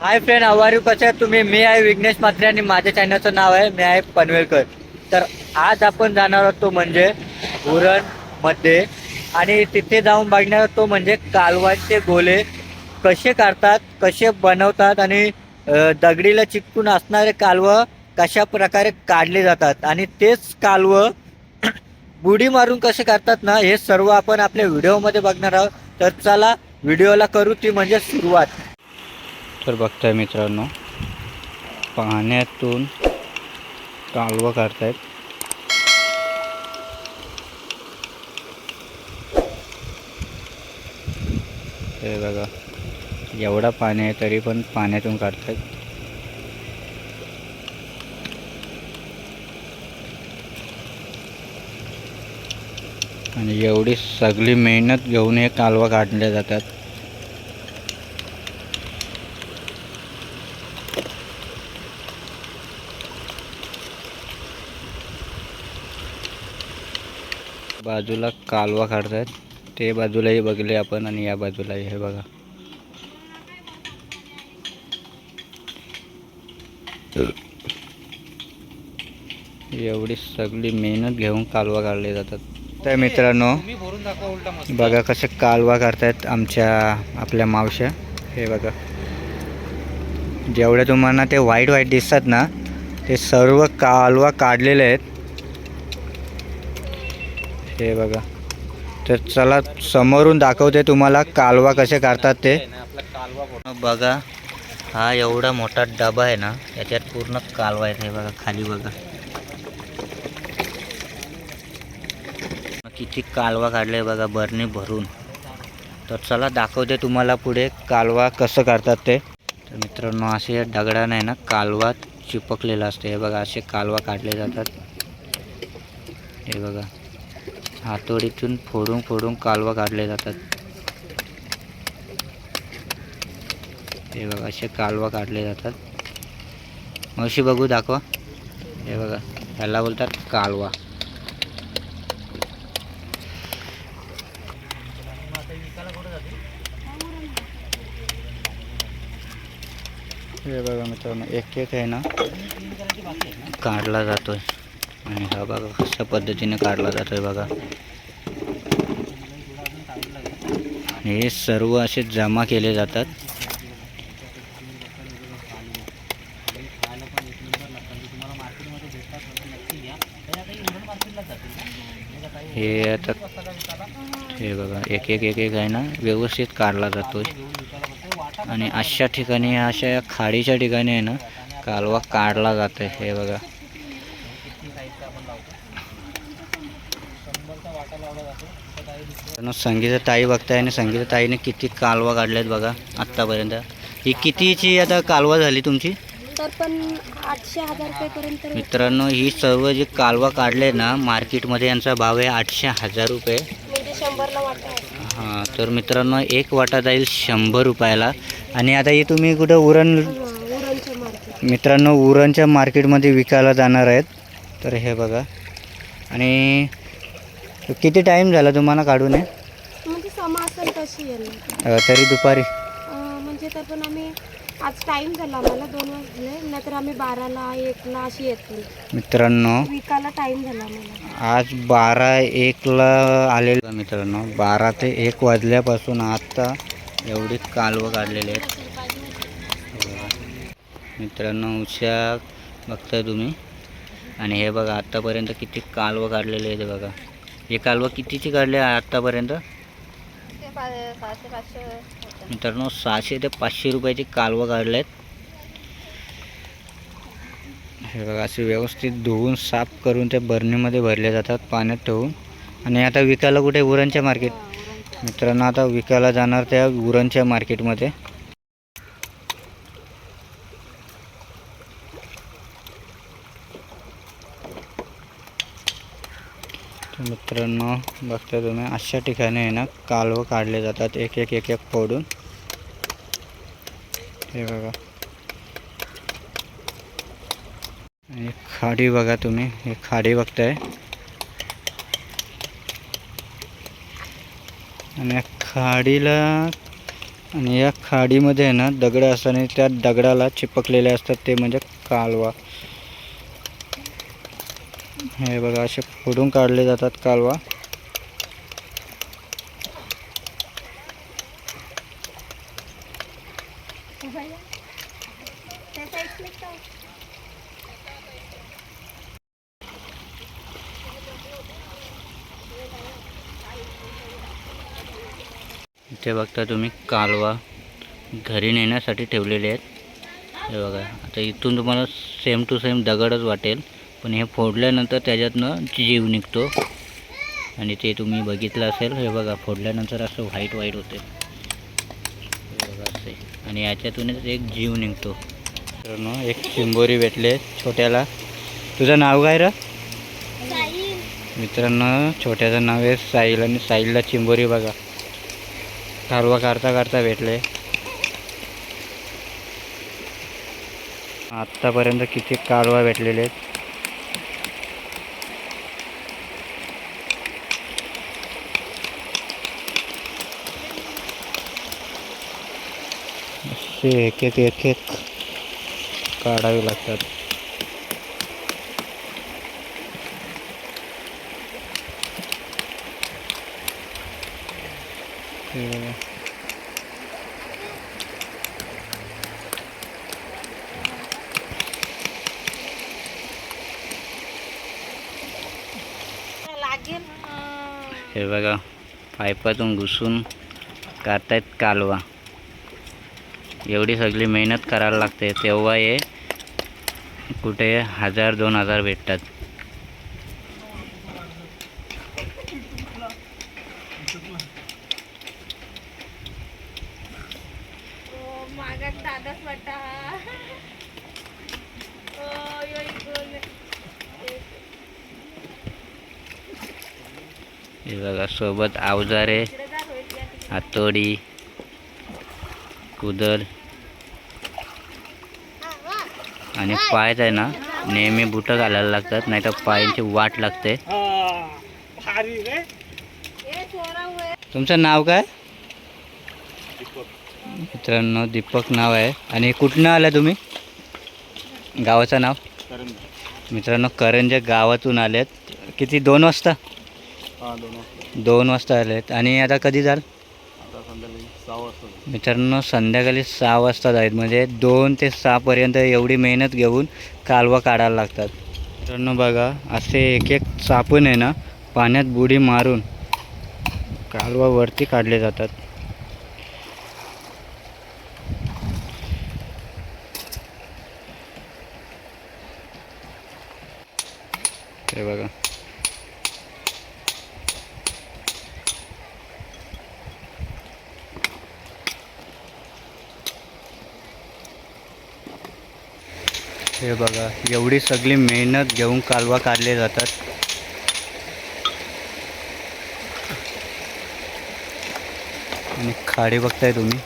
Hi friend आवारी कसं आहे तुम्ही? मी आहे विघ्नेश म्हात्रे आणि माझ्या चॅनलचं नाव आहे मी आहे पनवेलकर. तर आज आपण जाणार आहोत तो म्हणजे उरणमध्ये. आणि तिथे जाऊन बघणार आहोत तो म्हणजे कालवांचे गोले. कसे काढतात कसे बनवतात आणि दगडीला चिकटून असणारे कालवं कशा प्रकारे काढले जातात. आणि तेच कालवं बुडी मारून कसे काढतात ना हे सर्व आपण आपल्या व्हिडिओमध्ये बघणार आहोत. तर चला व्हिडिओला करू ती म्हणजे सुरुवात. तर बघताय मित्रांनो पाण्यातून कालवा काढतायत. हे बघा एवढा पाणी आहे तरी पण पाण्यातून काढतायत. आणि एवढी सगळी मेहनत घेऊन हे कालवा काढले जातात. बाजूला कालवा काढतायत. ते बाजूलाही बघले आपण आणि या बाजूलाही हे बघा. एवढी सगळी मेहनत घेऊन कालवा काढले जातात. तर मित्रांनो बघा कसे कालवा काढतायत आमच्या आपल्या मावश्या. हे बघा. जेवढे तुम्हाला ते वाईट वाईट दिसतात ना ते सर्व कालवा काढलेले आहेत. हे बघा. तर चला समोरून दाखवते तुम्हाला कालवा कसे काढतात ते. बघा हा एवढा मोठा डबा आहे ना याच्यात पूर्ण कालवा आहे हे बघा खाली बघा. किती कालवा काढले बघा बरणी भरून. तर चला दाखवते तुम्हाला पुढे कालवा कसं काढतात ते. तर मित्रांनो असे या दगडानं आहे ना कालवा चिपकलेला असते. हे बघा असे कालवा काढले जातात. हे बघा. हातोडीतून फोडून फोडून कालवा काढले जातात. हे बघा असे कालवा काढले जातात. मावशी बघू दाखवा. हे बघा ह्याला बोलतात कालवा. हे बघा मित्रांनो एक एक आहे ना काढला जातोय. आणि हा बघा कशा पद्धतीने काढला आहे बघा. हे सर्व असे जमा केले जातात. हे आता हे बघा एक एक एक एक आहे ना व्यवस्थित काढला जातो आणि अशा ठिकाणी अशा खाडीच्या ठिकाणी आहे ना कालवा काढला जातोय. हे बघा. मित्रांनो, संगीता ताई बघताय आणि संगीता ताईने किती कालवा काढल्यात बघा आत्तापर्यंत. ही कितीची आता कालवा झाली तुमची? तर पण आठशे हजार रुपयेपर्यंत मित्रांनो ही सर्व जे कालवा काढले ना मार्केटमध्ये यांचा भाव आहे आठशे हजार रुपये. म्हणजे शंभरला वाटा. हां तर मित्रांनो एक वाटा जाईल शंभर रुपयाला. आणि आता हे तुम्ही कुठं उरण मित्रांनो उरणच्या मार्केटमध्ये विकायला जाणार आहेत. तर हे बघा. आणि किती टाईम झाला तुम्हाला काढून हे? म्हणजे समा असेल तशी अ, तरी दुपारी. अं, म्हणजे तर पण आम्ही आज टाइम झाला आम्हाला दोन वाजले. नाहीतर आम्ही बाराला एकला अशी येतो. मित्रांनो. विकायला टाइम झाला आम्हाला. आज बारा एकला आलेलं मित्रांनो. बारा ते एक वाजल्यापासून आत्ता एवढी कालवं काढलेले आहेत. मित्रांनो उशा बघताय तुम्ही. आणि हे बघा आत्तापर्यंत किती कालवं काढलेले आहेत हे बघा. हे कालवं कितीची काढले आत्तापर्यंत मित्रांनो सहाशे ते पाचशे रुपयाची कालवं काढले आहेत हे बघा असे व्यवस्थित धुवून साफ करून ते बरणीमध्ये भरले जातात पाण्यात ठेवून. आणि आता विकायला कुठे? उरणच्या मार्केट मित्रांनो आता विकायला जाणार त्या उरणच्या मार्केटमध्ये मित्रांनो बघता तुम्ही अशा ठिकाणी आहे ना कालवं काढले जातात एक एक एक एक फोडून. हे बघा. आणि खाडी बघा तुम्ही हे खाडी बघताय. आणि या खाडीला आणि या खाडीमध्ये आहे ना दगड असतात आणि त्या दगडाला चिपकलेले असतात ते म्हणजे कालवा. हे बघा असे फोडून काढले जातात कालवा. इथे बघता तुम्ही कालवा घरी नेण्यासाठी ठेवलेले आहेत. हे बघा आता इथून तुम्हाला सेम टू सेम दगडच वाटेल. पण हे फोडल्यानंतर त्याच्यातनं जीव निघतो. आणि ते तुम्ही बघितलं असेल हे बघा फोडल्यानंतर असं व्हाईट व्हाईट होते. बघा असे. आणि याच्यातूनच एक जीव निघतो. मित्रांनो एक चिंबोरी भेटले छोट्याला. तुझं नाव काय र? मित्रांनो छोट्याचं नाव आहे साहिल आणि साहिलला चिंबोरी बघा. कालवा काढता काढता भेटले. आत्तापर्यंत किती कालवा भेटलेले आहेत. असे एक एक एक एक काढावे लागतात हे बघा. पायपातून घुसून काढतायत कालवा एवढी सगळी मेहनत करायला लागते. तेव्हा हे कुठे हजार दोन हजार भेटतात. हे बघा सोबत अवजारे हातोडी. कुदल. आणि पायच आहे ना नेहमी बुटं घालायला लागतात नाही तर पायांची वाट लागते. तुमचं नाव काय? मित्रांनो दीपक नाव आहे. आणि कुठनं आलं तुम्ही? गावाचं नाव? मित्रांनो करंजे गावातून आलेत. किती दोन वाजता? दोन वाजता. आलेत. आणि आता कधी जाल? मित्रांनो संध्याकाळी सहा वाजता जाईल. म्हणजे दोन ते सहापर्यंत एवढी मेहनत घेऊन कालवा काढायला लागतात. मित्रांनो बघा असे एक एक चापून आहे ना पाण्यात बुडी मारून कालवा वरती काढले जातात. हे बघा. हे बघा एवढी सगळी मेहनत घेऊन कालवा काढले जातात. आणि खाडी बघताय तुम्ही.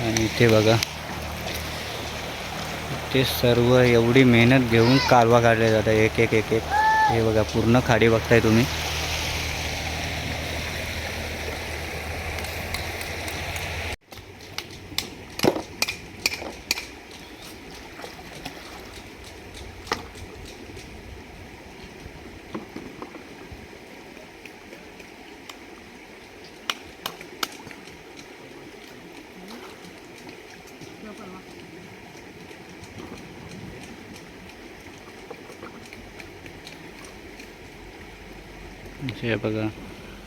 आणि इथे बघा. ते सर्व एवढी मेहनत घेऊन कालवा काढले जातात. एक एक एक एक. हे बघा पूर्ण खाडी बघताय तुम्ही. हे बघा.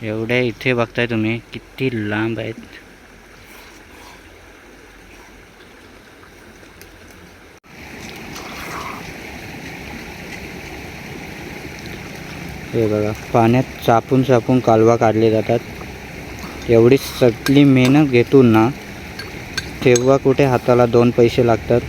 एवढ्या इथे बघताय तुम्ही किती लांब आहेत. हे बघा पाण्यात चापून चापून कालवा काढले जातात. एवढी सगळी मेहनत घेतो ना तेव्हा कुठे हाताला दोन पैसे लागतात.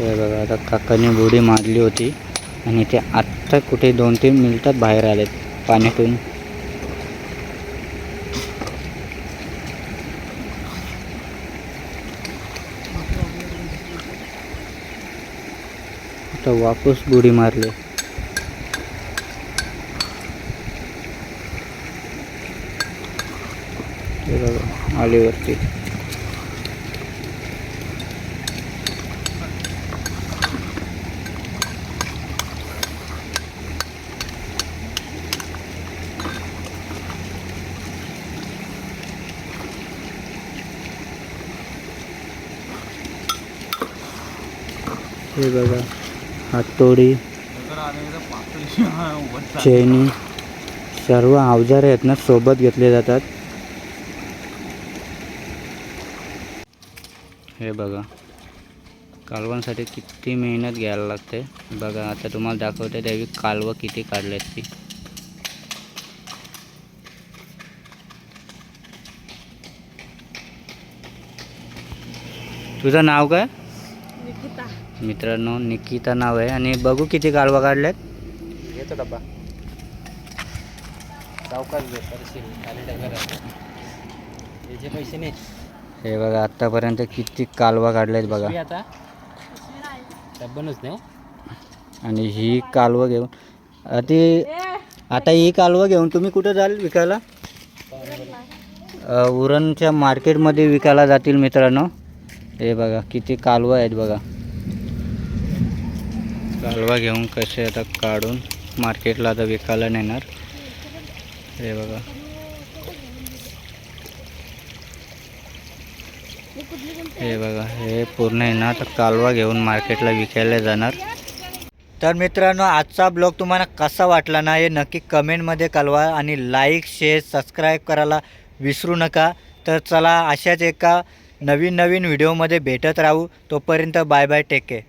हे बघा आता काकाने बुडी मारली होती आणि ते आत्ता कुठे दोन तीन मिनिटात बाहेर आलेत पाण्यातून. आता वापस बुडी मारली. आलीवरती. हे बघा हातोडी चेनी सर्व अवजारे आहेत ना सोबत घेतले जातात. हे बघा कालवांसाठी किती मेहनत घ्यायला लागते. बघा आता तुम्हाला दाखवते त्यावेळी कालवं किती काढलेत ती. तुझं नाव काय? मित्रांनो निकिता नाव आहे आणि बघू किती कालवा काढल्यात. घेतो डब्बा. हे बघा आत्तापर्यंत किती कालवा काढल्यात बघा. आता. आणि ही कालवं घेऊन ती आता ही कालवं घेऊन तुम्ही कुठं जाल विकायला? उरणच्या मार्केटमध्ये विकायला जातील मित्रांनो. हे बघा किती कालवं आहेत बघा. कालवा घेऊन कसे आता काढून मार्केटला आता विकायला नेणार? हे बघा. हे बघा हे पूर्ण आहे ना तर कालवा घेऊन मार्केटला विकायला जाणार. तर मित्रांनो आजचा ब्लॉग तुम्हाला कसा वाटला ना हे नक्की कमेंटमध्ये कळवा आणि लाईक शेअर सबस्क्राईब करायला विसरू नका. तर चला अशाच एका नवीन नवीन व्हिडिओमध्ये भेटत राहू. तोपर्यंत बाय बाय टेक केअर